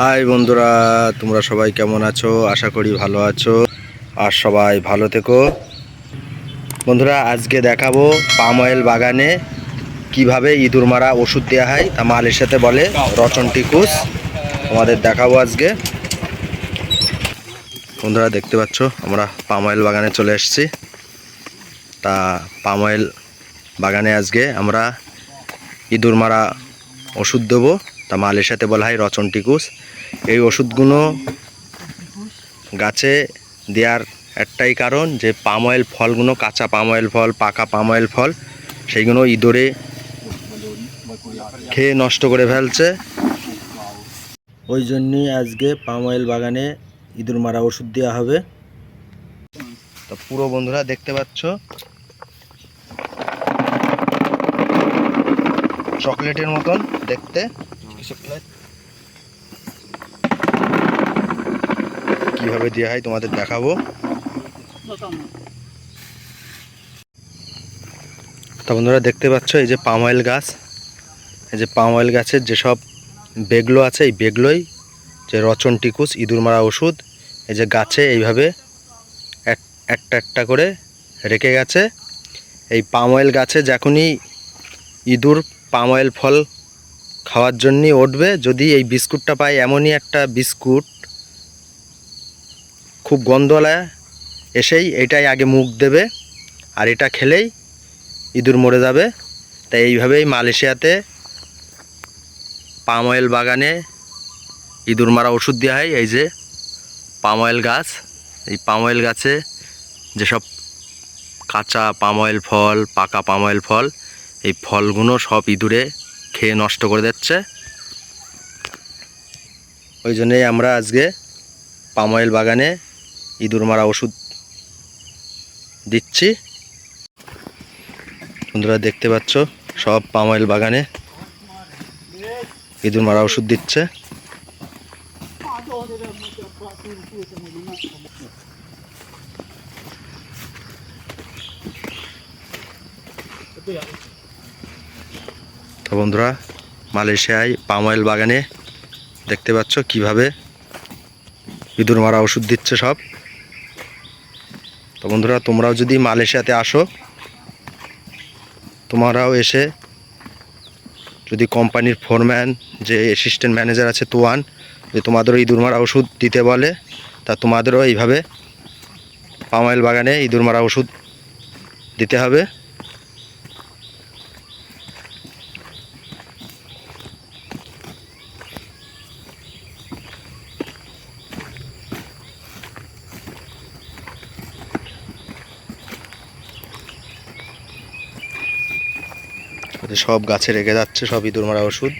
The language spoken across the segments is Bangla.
হাই বন্ধুরা, তোমরা সবাই কেমন আছো? আশা করি ভালো আছো আর সবাই ভালো থেকো। বন্ধুরা, আজকে দেখাবো পাম অয়েল বাগানে কীভাবে ইঁদুর মারা ওষুধ দেওয়া হয়। তা মালের সাথে বলে, রচন টিকুস, তোমাদের দেখাবো আজকে। বন্ধুরা, দেখতে পাচ্ছ, আমরা পাম অয়েল বাগানে চলে এসেছি। তা পাম অয়েল বাগানে আজকে আমরা ইঁদুর মারা ওষুধ দেবো। তা মালের সাথে বলা হয় রচন টিকুস। এই ওষুধগুলো গাছে দেওয়ার একটাই কারণ যে পাম অয়েল ফলগুলো, কাঁচা পাম অয়েল ফল, পাকা পাম অয়েল ফল, সেইগুলো ইঁদুরে খেয়ে নষ্ট করে ফেলছে। ওই জন্যই আজকে পাম অয়েল বাগানে ইঁদুর মারা ওষুধ দেওয়া হবে। তো পুরো বন্ধুরা দেখতে পাচ্ছ? চকলেটের মতন দেখতে। কীভাবে দেওয়া হয় তোমাদের দেখাবো। তো বন্ধুরা দেখতে পাচ্ছ, এই যে পাম অয়েল গাছ। এই যে পাম অয়েল গাছের যেসব বেগলো আছে, এই বেগলোই যে রচন টিকুস, ইঁদুর মারা ওষুধ, এই যে গাছে এইভাবে এক- একটা একটা করে রেখে গেছে। এই পাম অয়েল গাছে যখনই ইঁদুর পাম অয়েল ফল খাওয়ার জন্যই উঠবে। যদি এই বিস্কুটটা পায়, এমনই একটা বিস্কুট, খুব গন্ধওয়ালা এসেই এটাই আগে মুখ দেবে আর এটা খেলেই ইঁদুর মরে যাবে। তাই এইভাবেই মালয়েশিয়াতে পাম অয়েল বাগানে ইঁদুর মারা ওষুধ দেওয়া হয়। এই যে পাম অয়েল গাছ, এই পাম অয়েল গাছে যেসব কাঁচা পাম অয়েল ফল, পাকা পাম অয়েল ফল, এই ফলগুলো সব ইঁদুরে খেয়ে নষ্ট করে দিচ্ছে। ওই জন্যই আমরা আজকে পাম অয়েল বাগানে ইঁদুর মারা ওষুধ দিচ্ছি। বন্ধুরা, দেখতে পাচ্ছ, সব পাম অয়েল বাগানে ইঁদুর মারা ওষুধ দিচ্ছে। তো বন্ধুরা, মালয়েশিয়ায় পাম অয়েল বাগানে দেখতে পাচ্ছ কীভাবে ইঁদুর মারা ওষুধ দিচ্ছে সব। তো বন্ধুরা, তোমরাও যদি মালয়েশিয়াতে আসো, তোমরাও এসে যদি কোম্পানির ফোরম্যান, যে অ্যাসিস্ট্যান্ট ম্যানেজার আছে তোয়ান, যে তোমাদেরও ইঁদুর মারা ওষুধ দিতে বলে, তা তোমাদেরও এইভাবে পাম অয়েল বাগানে ইঁদুর মারা ওষুধ দিতে হবে। সব গাছে রেখে যাচ্ছে সব ইঁদুর মারা ওষুধ।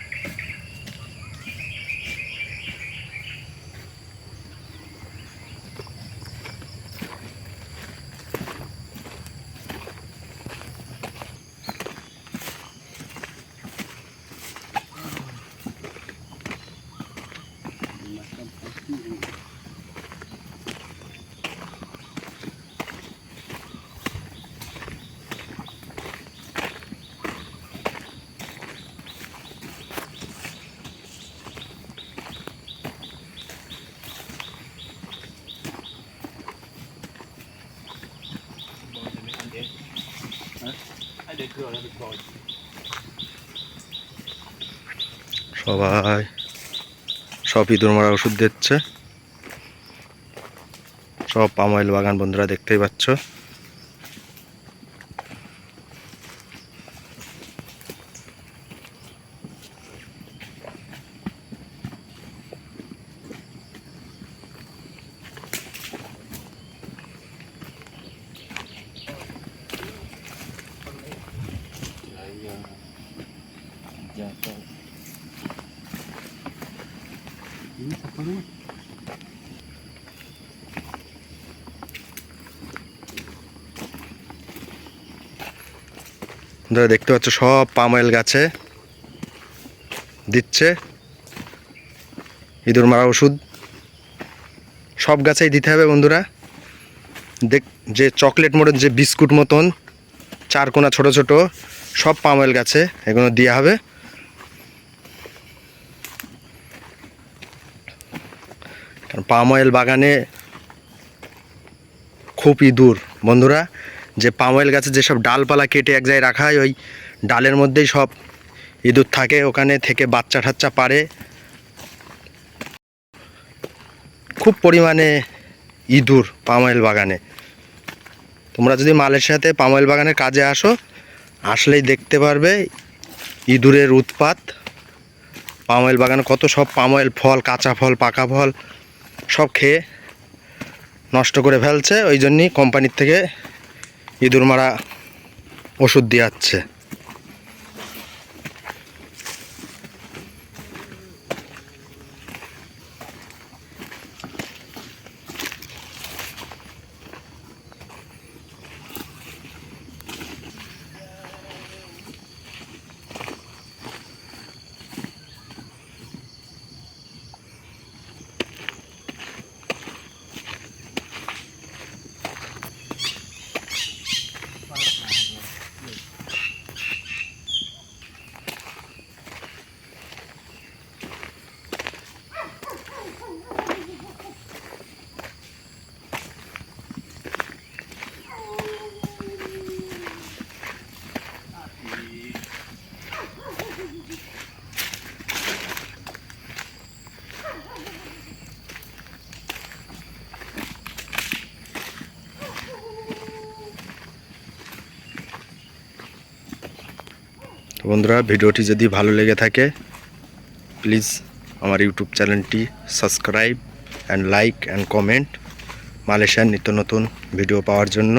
সবাই সব ইঁদুর মারা ওষুধ দিচ্ছে। সব পাম অয়েল বাগান বন্ধুরা দেখতেই পাচ্ছ। বন্ধুরা, দেখতে পাচ্ছ, সব পাম অয়েল গাছে দিচ্ছে। ইঁদুর মারা ওষুধ। সব গাছেই দিতে হবে বন্ধুরা। দেখ, যে চকলেট মোড়ের যে বিস্কুট মতন, চার কোনা ছোট ছোট, সব পাম অয়েল গাছে এগুলো দেওয়া হবে। কারণ পাম অয়েল বাগানে খুব ইঁদুর বন্ধুরা, যে পাম অয়েল গাছে যেসব ডালপালা কেটে এক জায়গায় রাখা হয়, ওই ডালের মধ্যেই সব ইঁদুর থাকে, ওখানে থেকে বাচ্চা ঠাচ্চা পারে। খুব পরিমাণে ইঁদুর পাম অয়েল বাগানে। তোমরা যদি মালয়েশিয়াতে পাম অয়েল বাগানের কাজে আসো, আসলেই দেখতে পারবে ইঁদুরের উৎপাত। পাম অয়েল বাগানে কত সব পাম অয়েল ফল, কাঁচা ফল, পাকা ফল সব খেয়ে নষ্ট করে ফেলছে ওই জন্যই কোম্পানির থেকে ইঁদুর মারা ওষুধ দিয়ে বন্ধুরা, ভিডিওটি যদি ভালো লেগে থাকে প্লিজ আমার ইউটিউব চ্যানেলটি subscribe and like and comment মালয়েশিয়ার নিত্য নতুন ভিডিও পাওয়ার জন্য